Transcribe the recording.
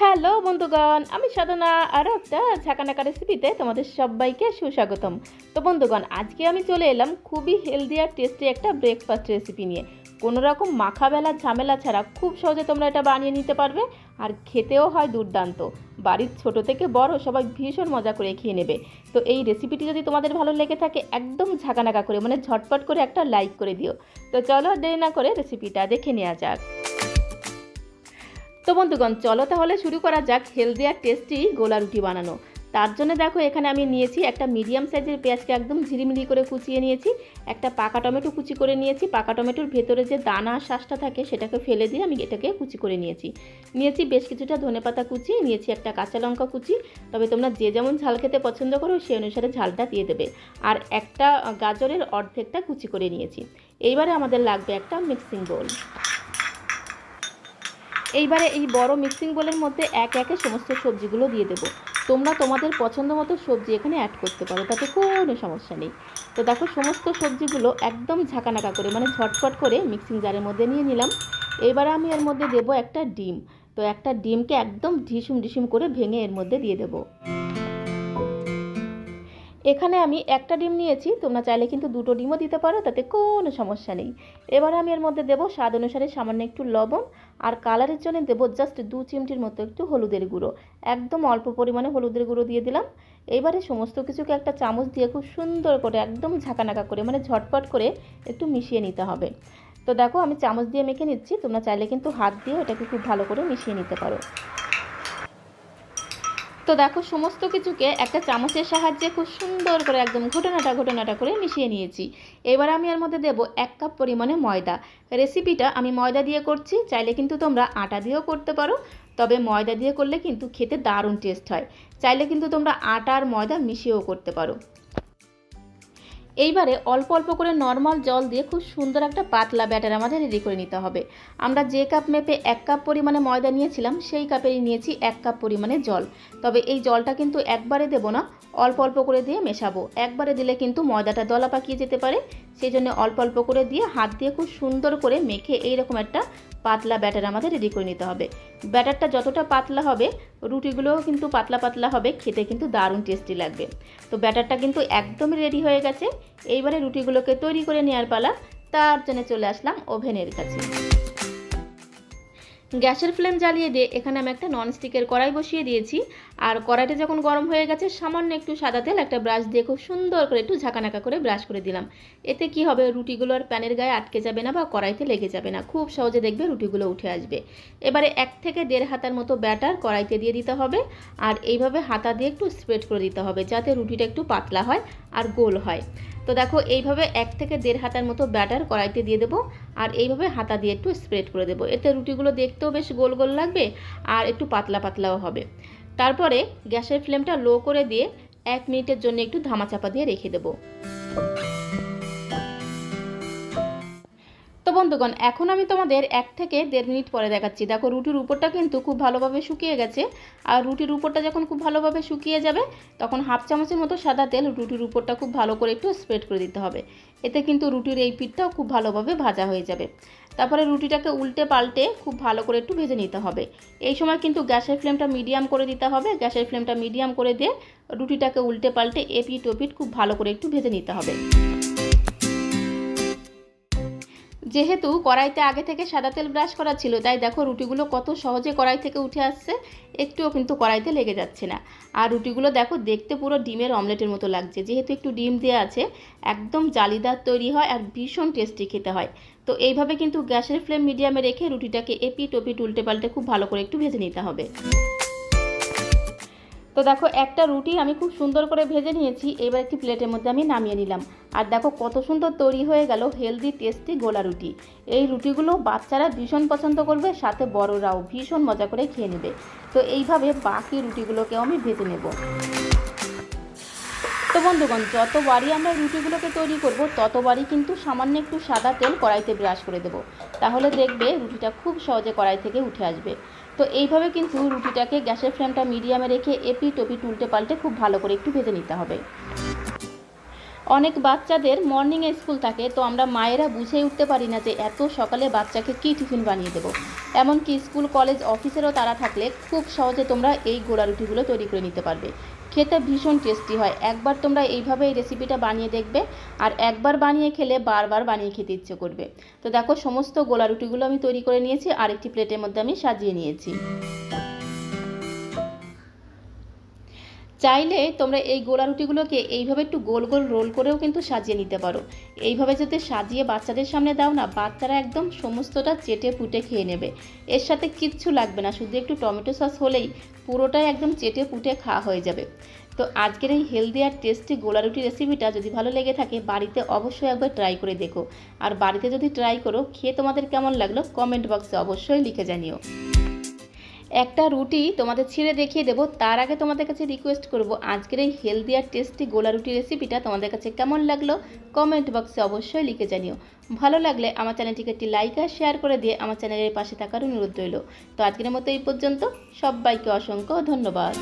Hello বন্ধুগণ, আমি সাধনা আরও একটা ঝাঁকানাকা রেসিপিতে তোমাদের সবাইকে সুস্বাগতম। তো বন্ধুগণ, আজকে আমি চলে এলাম খুবই হেলদি আর টেস্টি একটা ব্রেকফাস্ট রেসিপি নিয়ে। কোনো রকম মাখাবেলা ঝামেলা ছাড়া খুব সহজে তোমরা এটা বানিয়ে নিতে পারবে, আর খেতেও হয় দুর্দান্ত। বাড়ির ছোট থেকে বড় সবাই ভীষণ মজা করে খেয়ে নেবে। তো এই রেসিপিটি যদি তোমাদের ভালো লেগে থাকে, একদম ঝাঁকানাকা করে মানে ঝটপট করে একটা লাইক করে দিও। তো চলো দেরি না করে রেসিপিটা দেখে নেওয়া যাক। তো বন্ধুগণ, চলো তাহলে শুরু করা যাক হেলদি আর টেস্টি গোলা রুটি বানানো। তার জন্য দেখো, এখানে আমি নিয়েছি একটা মিডিয়াম সাইজের পেঁয়াজকে একদম ঝিরিমিরি করে কুচিয়ে নিয়েছি। একটা পাকা টমেটো কুচি করে নিয়েছি। পাকা টমেটোর ভেতরে যে দানা শ্বাসটা থাকে, সেটাকে ফেলে দিয়ে আমি এটাকে কুচি করে নিয়েছি। নিয়েছি বেশ কিছুটা ধনেপাতা কুচি, নিয়েছি একটা কাঁচা লঙ্কা কুচি। তবে তোমরা যে যেমন ঝাল খেতে পছন্দ করো, সেই অনুসারে ঝালটা দিয়ে দেবে। আর একটা গাজরের অর্ধেকটা কুচি করে নিয়েছি। এইবারে আমাদের লাগবে একটা মিক্সিং বোল এইবারে এই বড় মিক্সিং বোলের মধ্যে এক একে সমস্ত সবজিগুলো দিয়ে দেবো। তোমরা তোমাদের পছন্দ মতো সবজি এখানে অ্যাড করতে পারো, তাতে কোনো সমস্যা নেই। তো দেখো, সমস্ত সবজিগুলো একদম ঝাঁকানাকা করে মানে ঝটফট করে মিক্সিং জারের মধ্যে নিয়ে নিলাম। এবারে আমি এর মধ্যে দেব একটা ডিম। তো একটা ডিমকে একদম ঢিসুম ঢিসুম করে ভেঙে এর মধ্যে দিয়ে দেবো। এখানে আমি একটা ডিম নিয়েছি, তোমরা চাইলে কিন্তু দুটো ডিমও দিতে পারো, তাতে কোনো সমস্যা নেই। এবার আমি এর মধ্যে দেবো স্বাদ অনুসারে সামান্য একটু লবণ, আর কালারের জন্য দেবো জাস্ট দু চিমটির মতো একটু হলুদের গুঁড়ো। একদম অল্প পরিমাণে হলুদের গুঁড়ো দিয়ে দিলাম। এবারে সমস্ত কিছুকে একটা চামচ দিয়ে খুব সুন্দর করে একদম ঝাঁকানাকা করে মানে ঝটপট করে একটু মিশিয়ে নিতে হবে। তো দেখো আমি চামচ দিয়ে মেখে নিচ্ছি, তোমরা চাইলে কিন্তু হাত দিয়ে এটাকে খুব ভালো করে মিশিয়ে নিতে পারো। তো দেখো, সমস্ত কিছুকে একটা চামচের সাহায্যে খুব সুন্দর করে একদম ঘটনাটা ঘটনাটা করে মিশিয়ে নিয়েছি। এবার আমি এর মধ্যে দেব এক কাপ পরিমাণে ময়দা। রেসিপিটা আমি ময়দা দিয়ে করছি, চাইলে কিন্তু তোমরা আটা দিয়েও করতে পারো, তবে ময়দা দিয়ে করলে কিন্তু খেতে দারুণ টেস্ট হয়। চাইলে কিন্তু তোমরা আটা আর ময়দা মিশিয়েও করতে পারো। এইবারে অল্প অল্প করে নর্মাল জল দিয়ে খুব সুন্দর একটা পাতলা ব্যাটার আমাদের রেডি করে নিতে হবে। আমরা যে কাপ মেপে এক কাপ পরিমাণে ময়দা নিয়েছিলাম, সেই কাপেরই নিয়েছি এক কাপ পরিমাণে জল। তবে এই জলটা কিন্তু একবারে দেব না, অল্প অল্প করে দিয়ে মেশাবো। একবারে দিলে কিন্তু ময়দাটা দলা পাকিয়ে যেতে পারে, সেই জন্য অল্প অল্প করে দিয়ে হাত দিয়ে খুব সুন্দর করে মেখে এইরকম একটা পাতলা ব্যাটার আমাদের রেডি করে নিতে হবে। ব্যাটারটা যতটা পাতলা হবে, রুটিগুলোও কিন্তু পাতলা পাতলা হবে, খেতে কিন্তু দারুণ টেস্টি লাগবে। তো ব্যাটারটা কিন্তু একদমই রেডি হয়ে গেছে। এইবারে রুটিগুলোকে তৈরি করে নেওয়ার পালা, তার জন্য চলে আসলাম ওভেনের কাছে। গ্যাসের ফ্লেম জ্বালিয়ে দিয়ে এখানে আমি একটা ননস্টিকের কড়াই বসিয়ে দিয়েছি। আর কড়াইটা যখন গরম হয়ে গেছে, সামান্য একটু সাদা তেল, একটা ব্রাশ দিয়ে খুব সুন্দর করে একটু ঝাঁকানাকা করে ব্রাশ করে দিলাম। এতে কি হবে, রুটিগুলো আর প্যানের গায়ে আটকে যাবে না বা কড়াইতে লেগে যাবে না। খুব সহজে দেখবে রুটিগুলো উঠে আসবে। এবারে এক থেকে দেড় হাতার মতো ব্যাটার কড়াইতে দিয়ে দিতে হবে। আর এইভাবে হাতা দিয়ে একটু স্প্রেড করে দিতে হবে, যাতে রুটিটা একটু পাতলা হয় আর গোল হয়। তো দেখো, এইভাবে এক থেকে দেড় হাতার মতো ব্যাটার কড়াইতে দিয়ে দেবো আর এইভাবে হাতা দিয়ে একটু স্প্রেড করে দেবো। এতে রুটিগুলো দেখতেও বেশ গোল গোল লাগবে আর একটু পাতলা পাতলাও হবে। তারপরে গ্যাসের ফ্লেমটা লো করে দিয়ে এক মিনিটের জন্য একটু ধামাচাপা দিয়ে রেখে দেবো। বন্ধুগণ, এখন আমি তোমাদের এক থেকে দেড় মিনিট পরে দেখাচ্ছি। দেখো, রুটির উপরটা কিন্তু খুব ভালোভাবে শুকিয়ে গেছে। আর রুটির উপরটা যখন খুব ভালোভাবে শুকিয়ে যাবে, তখন হাফ চামচের মতো সাদা তেল রুটির উপরটা খুব ভালো করে একটু স্প্রেড করে দিতে হবে। এতে কিন্তু রুটির এই পিঠটাও খুব ভালোভাবে ভাজা হয়ে যাবে। তারপরে রুটিটাকে উল্টে পাল্টে খুব ভালো করে একটু ভেজে নিতে হবে। এই সময় কিন্তু গ্যাসের ফ্লেমটা মিডিয়াম করে দিতে হবে। গ্যাসের ফ্লেমটা মিডিয়াম করে দিয়ে রুটিটাকে উল্টে পাল্টে এপিট ওপিট খুব ভালো করে একটু ভেজে নিতে হবে। যেহেতু কড়াইতে আগে থেকে সাদা তেল ব্রাশ করা ছিল, তাই দেখো রুটিগুলো কত সহজে কড়াই থেকে উঠে আসছে, একটুও কিন্তু কড়াইতে লেগে যাচ্ছে না। আর রুটিগুলো দেখো দেখতে পুরো ডিমের অমলেটের মতো লাগছে, যেহেতু একটু ডিম দেওয়া আছে, একদম জালিদার তৈরি হয় আর ভীষণ টেস্টি খেতে হয়। তো এইভাবে কিন্তু গ্যাসের ফ্লেম মিডিয়ামে রেখে রুটিটাকে এপিট ওপিট উল্টে পাল্টে খুব ভালো করে একটু ভেজে নিতে হবে। তো দেখো, একটা রুটি আমি খুব সুন্দর করে ভেজে নিয়েছি, এবার একটি প্লেটের মধ্যে আমি নামিয়ে নিলাম। আর দেখো, কত সুন্দর তৈরি হয়ে গেল হেলদি, টেস্টি গোলা রুটি। এই রুটিগুলো বাচ্চারা ভীষণ পছন্দ করবে, সাথে বড়রাও ভীষণ মজা করে খেয়ে নেবে। তো এইভাবে বাকি রুটিগুলোকেও আমি ভেজে নেব। তো বন্ধুগণ, যতবারই আমরা রুটিগুলোকে তৈরি করব, ততবারই কিন্তু সামান্য একটু সাদা তেল কড়াইতে ব্রাশ করে দেব। তাহলে দেখবে রুটিটা খুব সহজে কড়াই থেকে উঠে আসবে। তো এইভাবে কিন্তু রুটিটাকে গ্যাসের ফ্লেমটা মিডিয়ামে রেখে এপি টপি উল্টে পাল্টে খুব ভালো করে একটু ভেজে নিতে হবে। অনেক বাচ্চাদের মর্নিংয়ে স্কুল থাকে, তো আমরা মায়েরা বুঝেই উঠতে পারি না যে এত সকালে বাচ্চাকে কী টিফিন বানিয়ে দেবো। এমনকি স্কুল কলেজ অফিসেরও তারা থাকলে খুব সহজে তোমরা এই গোলা রুটিগুলো তৈরি করে নিতে পারবে। খেতে ভীষণ টেস্টি হয়। একবার তোমরা এইভাবে এই রেসিপিটা বানিয়ে দেখবে আর একবার বানিয়ে খেলে বারবার বানিয়ে খেতে ইচ্ছে করবে। তো দেখো, সমস্ত গোলা রুটিগুলো আমি তৈরি করে নিয়েছি আর একটি প্লেটের মধ্যে আমি সাজিয়ে নিয়েছি। চাইলে তোমরা এই গোলা রুটিগুলোকে এইভাবে একটু গোল গোল রোল করেও কিন্তু সাজিয়ে নিতে পারো। এইভাবে যদি সাজিয়ে বাচ্চাদের সামনে দাও না, বাচ্চারা একদম সমস্তটা চেটে পুটে খেয়ে নেবে। এর সাথে কিচ্ছু লাগবে না, শুধু একটু টমেটো সস হলেই পুরোটাই একদম চেটে পুটে খাওয়া হয়ে যাবে। তো আজকের এই হেলদি আর টেস্টি গোলা রুটি রেসিপিটা যদি ভালো লেগে থাকে, বাড়িতে অবশ্যই একবার ট্রাই করে দেখো। আর বাড়িতে যদি ট্রাই করো, খেয়ে তোমাদের কেমন লাগল, কমেন্ট বক্সে অবশ্যই লিখে জানিও। একটা রুটি তোমাদের ছিঁড়ে দেখিয়ে দেবো, তার আগে তোমাদের কাছে রিকোয়েস্ট করব, আজকের এই হেলদি আর টেস্টি গোলা রুটি রেসিপিটা তোমাদের কাছে কেমন লাগল? কমেন্ট বক্সে অবশ্যই লিখে জানিও। ভালো লাগলে আমার চ্যানেলটিকে একটি লাইক আর শেয়ার করে দিয়ে আমার চ্যানেলের পাশে থাকার অনুরোধ রইল। তো আজকের মতো এই পর্যন্ত, সবাইকে অসংখ্য ধন্যবাদ।